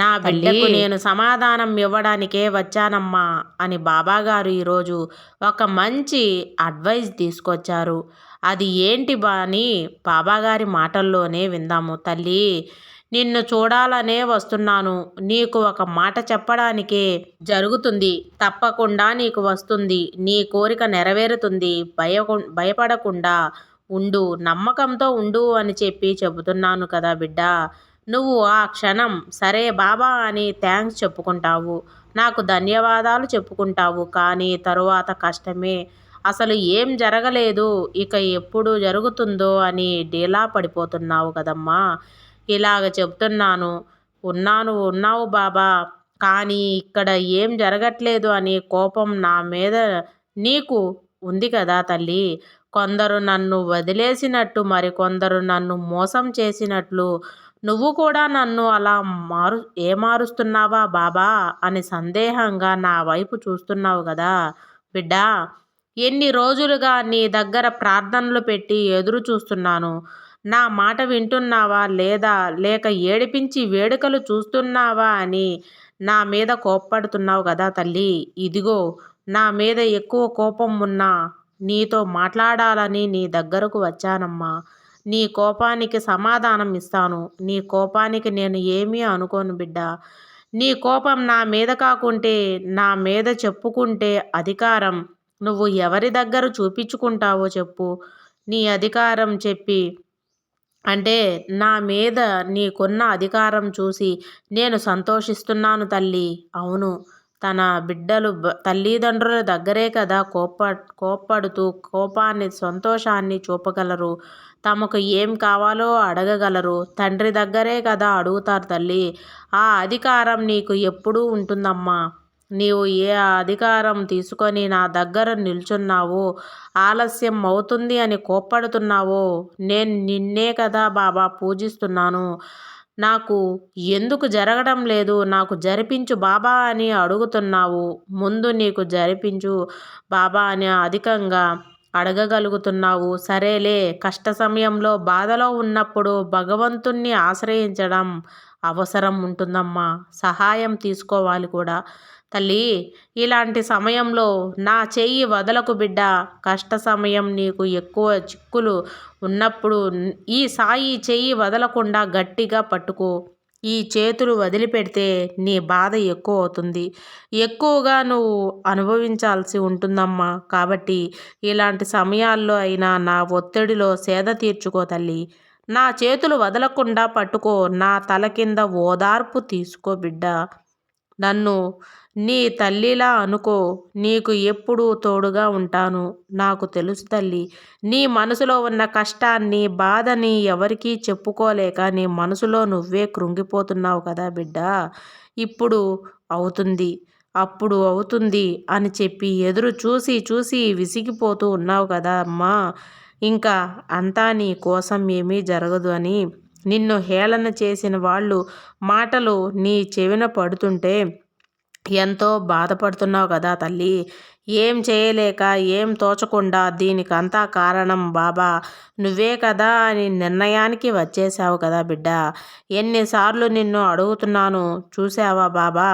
నా బిడ్డకు నేను సమాధానం ఇవ్వడానికే వచ్చానమ్మా అని బాబాగారు ఈరోజు ఒక మంచి అడ్వైస్ తీసుకొచ్చారు. అది ఏంటి బా అని బాబాగారి మాటల్లోనే విందాము. తల్లి నిన్ను చూడాలనే వస్తున్నాను. నీకు ఒక మాట చెప్పడానికే జరుగుతుంది. తప్పకుండా నీకు వస్తుంది. నీ కోరిక నెరవేరుతుంది. భయ భయపడకుండా ఉండు. నమ్మకంతో ఉండు అని చెప్పి చెబుతున్నాను కదా బిడ్డ. నువ్వు ఆ క్షణం సరే బాబా అని థ్యాంక్స్ చెప్పుకుంటావు. నాకు ధన్యవాదాలు చెప్పుకుంటావు కానీ తరువాత కష్టమే. అసలు ఏం జరగలేదు ఇక ఎప్పుడు జరుగుతుందో అని డీలా పడిపోతున్నావు కదమ్మా. ఇలాగ చెప్తున్నాను ఉన్నాను ఉన్నావు బాబా కానీ ఇక్కడ ఏం జరగట్లేదు అని కోపం నా మీద నీకు ఉంది కదా తల్లి. కొందరు నన్ను వదిలేసినట్టు మరికొందరు నన్ను మోసం చేసినట్లు నువ్వు కూడా నన్ను అలా మారు ఏ మారుస్తున్నావా బాబా? అని సందేహంగా నా వైపు చూస్తున్నావు కదా బిడ్డా! ఎన్ని రోజులుగా నీ దగ్గర ప్రార్థనలు పెట్టి ఎదురు చూస్తున్నాను. నా మాట వింటున్నావా లేదా? లేక ఏడిపించి వేడుకలు చూస్తున్నావా అని నా మీద కోప్పడుతున్నావు కదా తల్లి! ఇదిగో నా మీద ఎక్కువ కోపం ఉన్నా నీతో మాట్లాడాలని నీ దగ్గరకు వచ్చానమ్మా. నీ కోపానికి సమాధానం ఇస్తాను. నీ కోపానికి నేను ఏమీ అనుకోను బిడ్డ. నీ కోపం నా మీద కాకుంటే నా మీద చెప్పుకుంటే అధికారం నువ్వు ఎవరి దగ్గర చూపించుకుంటావో చెప్పు. నీ అధికారం చెప్పి అంటే నా మీద నీకున్న అధికారం చూసి నేను సంతోషిస్తున్నాను తల్లి. అవును. తన బిడ్డలు తల్లిదండ్రుల దగ్గరే కదా కోప్ప కోప్పడుతూ కోపాన్ని సంతోషాన్ని చూపగలరు. తమకు ఏం కావాలో అడగగలరు. తండ్రి దగ్గరే కదా అడుగుతారు తల్లి. ఆ అధికారం నీకు ఎప్పుడూ ఉంటుందమ్మా. నీవు ఏ అధికారం తీసుకొని నా దగ్గర నిల్చున్నావో? ఆలస్యం అవుతుంది అని కోప్పడుతున్నావో. నేను నిన్నే కదా బాబా పూజిస్తున్నాను. నాకు ఎందుకు జరగడం లేదు? నాకు జరిపించు బాబా అని అడుగుతున్నావు. ముందు నీకు జరిపించు బాబా అని అధికంగా అడగగలుగుతున్నావు. సరేలే కష్ట సమయంలో బాధలో ఉన్నప్పుడు భగవంతుణ్ణి ఆశ్రయించడం అవసరం ఉంటుందమ్మా. సహాయం తీసుకోవాలి కూడా. తల్లి ఇలాంటి సమయంలో నా చెయ్యి వదలకు బిడ్డ. కష్ట సమయం నీకు ఎక్కువ చిక్కులు ఉన్నప్పుడు ఈ సాయి చెయ్యి వదలకుండా గట్టిగా పట్టుకో. ఈ చేతులు వదిలిపెడితే నీ బాధ ఎక్కువ అవుతుంది. ఎక్కువగా నువ్వు అనుభవించాల్సి ఉంటుందమ్మా. కాబట్టి ఇలాంటి సమయాల్లో అయినా నా ఒత్తిడిలో సేద తీర్చుకో తల్లి. నా చేతులు వదలకుండా పట్టుకో. నా తల కింద ఓదార్పు తీసుకో బిడ్డ. నన్ను నీ తల్లిలా అనుకో నీకు ఎప్పుడూ తోడుగా ఉంటాను. నాకు తెలుసు తల్లి నీ మనసులో ఉన్న కష్టాన్ని బాధని ఎవరికీ చెప్పుకోలేక నీ మనసులో నువ్వే కృంగిపోతున్నావు కదా బిడ్డ. ఇప్పుడు అవుతుంది అప్పుడు అవుతుంది అని చెప్పి ఎదురు చూసి చూసి విసిగిపోతూ ఉన్నావు కదా అమ్మా. ఇంకా అంతా నీ కోసం ఏమీ జరగదు అని నిన్ను హేళన చేసిన వాళ్ళు మాటలు నీ చెవిన పడుతుంటే ఎంతో బాధపడుతున్నావు కదా తల్లి. ఏం చేయలేక ఏం తోచకుండా దీనికంతా కారణం బాబా. నువ్వే కదా అని నిర్ణయానికి వచ్చేసావు కదా బిడ్డ. ఎన్నిసార్లు నిన్ను అడుగుతున్నాను చూసావా బాబా?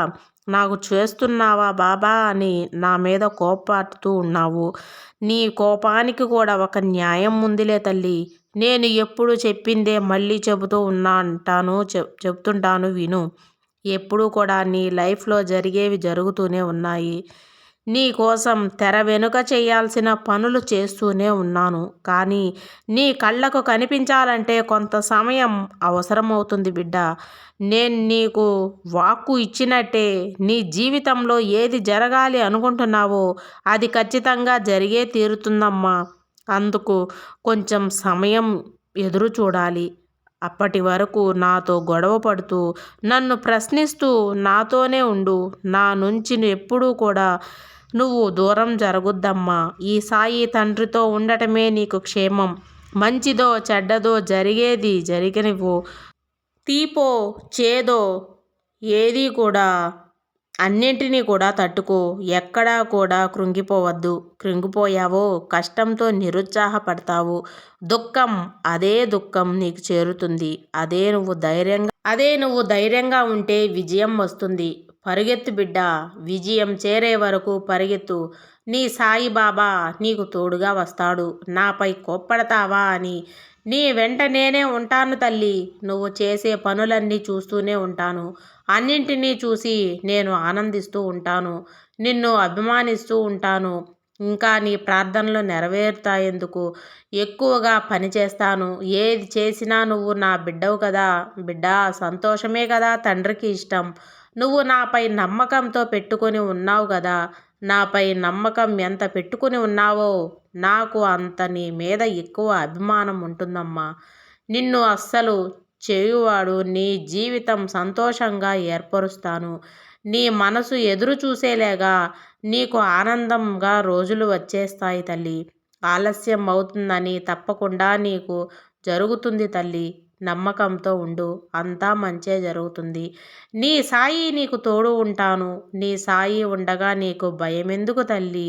నాకు చేస్తున్నావా బాబా అని నా మీద కోపాడుతూ ఉన్నావు. నీ కోపానికి కూడా ఒక న్యాయం ఉందిలే తల్లి. నేను ఎప్పుడు చెప్పిందే మళ్ళీ చెబుతూ ఉన్నా అంటాను చెప్తుంటాను విను. ఎప్పుడూ కూడా నీ లైఫ్లో జరిగేవి జరుగుతూనే ఉన్నాయి. నీ కోసం తెర వెనుక చేయాల్సిన పనులు చేస్తూనే ఉన్నాను. కానీ నీ కళ్ళకు కనిపించాలంటే కొంత సమయం అవసరమవుతుంది బిడ్డ. నేను నీకు వాక్కు ఇచ్చినట్టే నీ జీవితంలో ఏది జరగాలి అనుకుంటున్నావో అది ఖచ్చితంగా జరిగే తీరుతుందమ్మా. అందుకు కొంచెం సమయం ఎదురు చూడాలి. అప్పటి వరకు నాతో గొడవ పడుతూ నన్ను ప్రశ్నిస్తూ నాతోనే ఉండు నా నుంచి ఎప్పుడూ కూడా నువ్వు దూరం జరగొద్దమ్మా. ఈ సాయి తండ్రితో ఉండటమే నీకు క్షేమం. మంచిదో చెడ్డదో జరిగేది జరిగినవు తీపో చేదో ఏది కూడా అన్నింటినీ కూడా తట్టుకో. ఎక్కడా కూడా కృంగిపోవద్దు. కృంగిపోయావో కష్టంతో నిరుత్సాహపడతావు. దుఃఖం అదే దుఃఖం నీకు చేరుతుంది. అదే నువ్వు ధైర్యంగా అదే నువ్వు ధైర్యంగా ఉంటే విజయం వస్తుంది. పరిగెత్తు బిడ్డ విజయం చేరే వరకు పరిగెత్తు. నీ సాయిబాబా నీకు తోడుగా వస్తాడు. నాపై కోప్పడతావా అని నీ వెంట నేనే ఉంటాను తల్లి. నువ్వు చేసే పనులన్నీ చూస్తూనే ఉంటాను. అన్నింటినీ చూసి నేను ఆనందిస్తూ ఉంటాను. నిన్ను అభిమానిస్తూ ఉంటాను. ఇంకా నీ ప్రార్థనలు నెరవేరుతాయేందుకు ఎక్కువగా పని చేస్తాను. ఏది చేసినా నువ్వు నా బిడ్డవు కదా. బిడ్డ సంతోషమే కదా తండ్రికి ఇష్టం. నువ్వు నాపై నమ్మకంతో పెట్టుకొని ఉన్నావు కదా. నాపై నమ్మకం ఎంత పెట్టుకుని ఉన్నావో నాకు అంత నీ మీద ఎక్కువ అభిమానం ఉంటుందమ్మా. నిన్ను అస్సలు చేయువాడు నీ జీవితం సంతోషంగా ఏర్పరుస్తాను. నీ మనసు ఎదురు చూసేలేగా నీకు ఆనందంగా రోజులు వచ్చేస్తాయి తల్లి. ఆలస్యం అవుతుందని తప్పకుండా నీకు జరుగుతుంది తల్లి. నమ్మకంతో ఉండు. అంతా మంచే జరుగుతుంది. నీ సాయి నీకు తోడు ఉంటాను. నీ సాయి ఉండగా నీకు భయమెందుకు తల్లి?